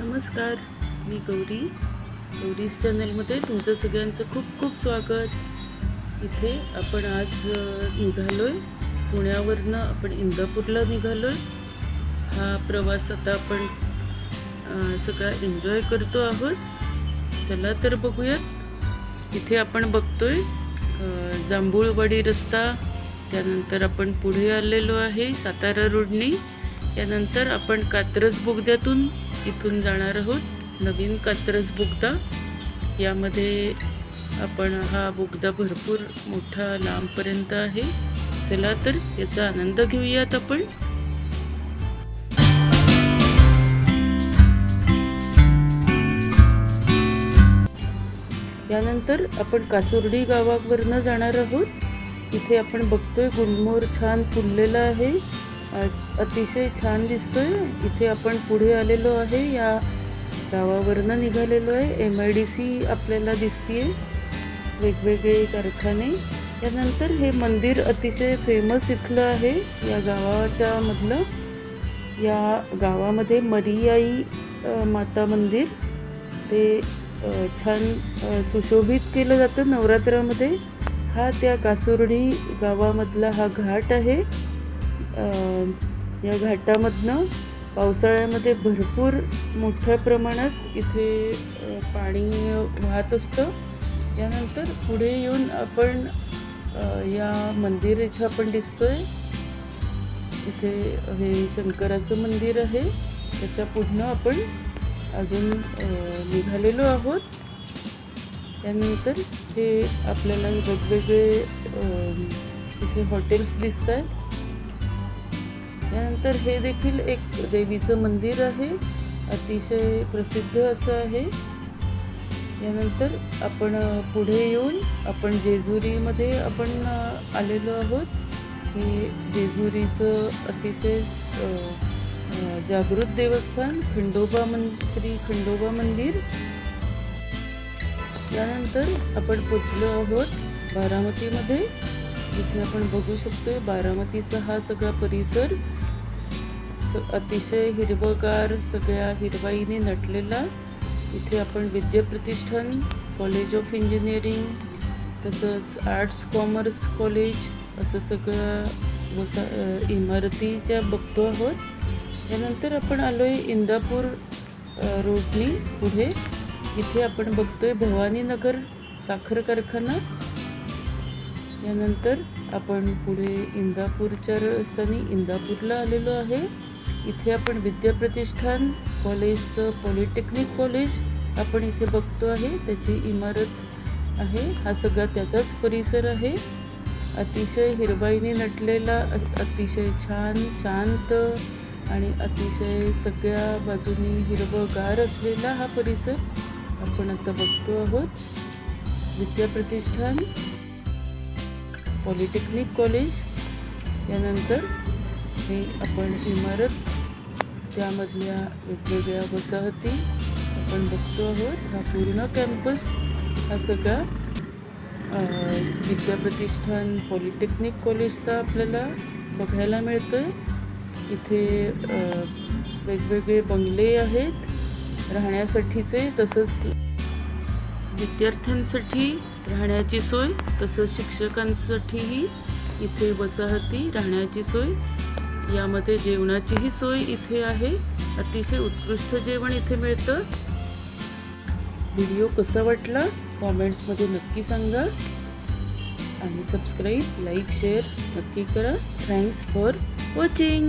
नमस्कार मी गौरी. गौरीज चॅनलमध्ये तुमचं सगळ्यांचं खूप खूप स्वागत. इथे आपण आज निघालो आहे पुण्यावरनं आपण इंदापूरला निघालो आहे हा प्रवास आता आपण सगळा एन्जॉय करतो आहोत. चला तर बघूयात. इथे आपण बघतोय आहे जांभूळवाडी रस्ता. त्यानंतर आपण पुढे आलेलो आहे सातारा रोडनी. त्यानंतर आपण कात्रज बोगद्यातून इथून जाणार आहोत. नवीन कात्रज बोगदा. यामध्ये आपण हा बोगदा भरपूर मोठा लांबपर्यंत आहे. चला तर याचा आनंद घेऊयात आपण. यानंतर आपण कासुर्डी गावावरनं जाणार आहोत. इथे आपण बघतोय गुलमोर छान फुललेला आहे. अतिशय छान दिसतोय. इथे आपण पुढे आलेलो आहे. या गावावरनं निघालेलो आहे. एम आय डी सी आपल्याला दिसतीये. वेगवेगळे कारखाने. यानंतर हे मंदिर अतिशय फेमस इथलं आहे. या गावाच्या मधलं या गावामध्ये मरियाई माता मंदिर. ते छान सुशोभित केलं जातं नवरात्रामध्ये. हा त्या कासुर्डी गावामधला हा घाट आहे. या घाटामधनं पावसाळ्यामध्ये भरपूर मोठ्या प्रमाणात इथे पाणी वाहत असतं. यानंतर पुढे येऊन आपण या मंदिर इथं आपण दिसतोय. इथे हे शंकराचं मंदिर आहे. त्याच्या पुढनं आपण अजून निघालेलो आहोत. त्यानंतर हे आपल्याला वेगवेगळे इथे हॉटेल्स दिसत आहेत त्यानंतर हे देखील एक देवीचं मंदिर आहे. अतिशय प्रसिद्ध असं आहे. यानंतर आपण पुढे येऊन आपण जेजुरीमध्ये आपण आलेलो आहोत. हे जेजुरीचं अतिशय जागृत देवस्थान खंडोबा मन श्री खंडोबा मंदिर. यानंतर आपण पोचलो आहोत बारामतीमध्ये. इथे आपण बघू शकतोय बारामतीचा हा सगळा परिसर. अतिशय हिरवगार सगळ्या हिरवाईने नटलेला. इथे आपण विद्याप्रतिष्ठान कॉलेज ऑफ इंजिनिअरिंग तसंच आर्ट्स कॉमर्स कॉलेज असं सगळं वसा इमारतीच्या बघतो आहोत. त्यानंतर आपण आलो आहे इंदापूर रोडनी पुढे. इथे आपण बघतोय भवानीनगर साखर कारखाना. यानंतर आपण पुढे इंदापूरच्या रस्त्याने इंदापूरला आलेलो आहे. इथे आपण विद्याप्रतिष्ठान कॉलेजचं पॉलिटेक्निक कॉलेज आपण इथे बघतो आहे. त्याची इमारत आहे. हा सगळा त्याचाच परिसर आहे. अतिशय हिरवाईने नटलेला अतिशय छान शांत आणि अतिशय सगळ्या बाजूनी हिरवगार असलेला हा परिसर आपण आता बघतो आहोत. विद्याप्रतिष्ठान पॉलिटेक्निक कॉलेज यानंतर हे आपण इमारत त्यामधल्या वेगवेगळ्या वसाहती आपण बघतो आहोत. हा पूर्ण कॅम्पस हा सगळा विद्याप्रतिष्ठान पॉलिटेक्निक कॉलेजचा आपल्याला बघायला मिळतो आहे इथे वेगवेगळे बंगले आहेत. राहण्यासाठीचे तसंच विद्यार्थ्यांसाठी राहण्याची सोय तसंच शिक्षकांसाठीही इथे वसाहती राहण्याची सोय. यामध्ये जेवणाचीही सोय इथे आहे. अतिशय उत्कृष्ट जेवण इथे मिळतं. व्हिडिओ कसा वाटला? कॉमेंट्समध्ये नक्की सांगा. आणि सबस्क्राईब लाईक शेअर नक्की करा. Thanks for watching.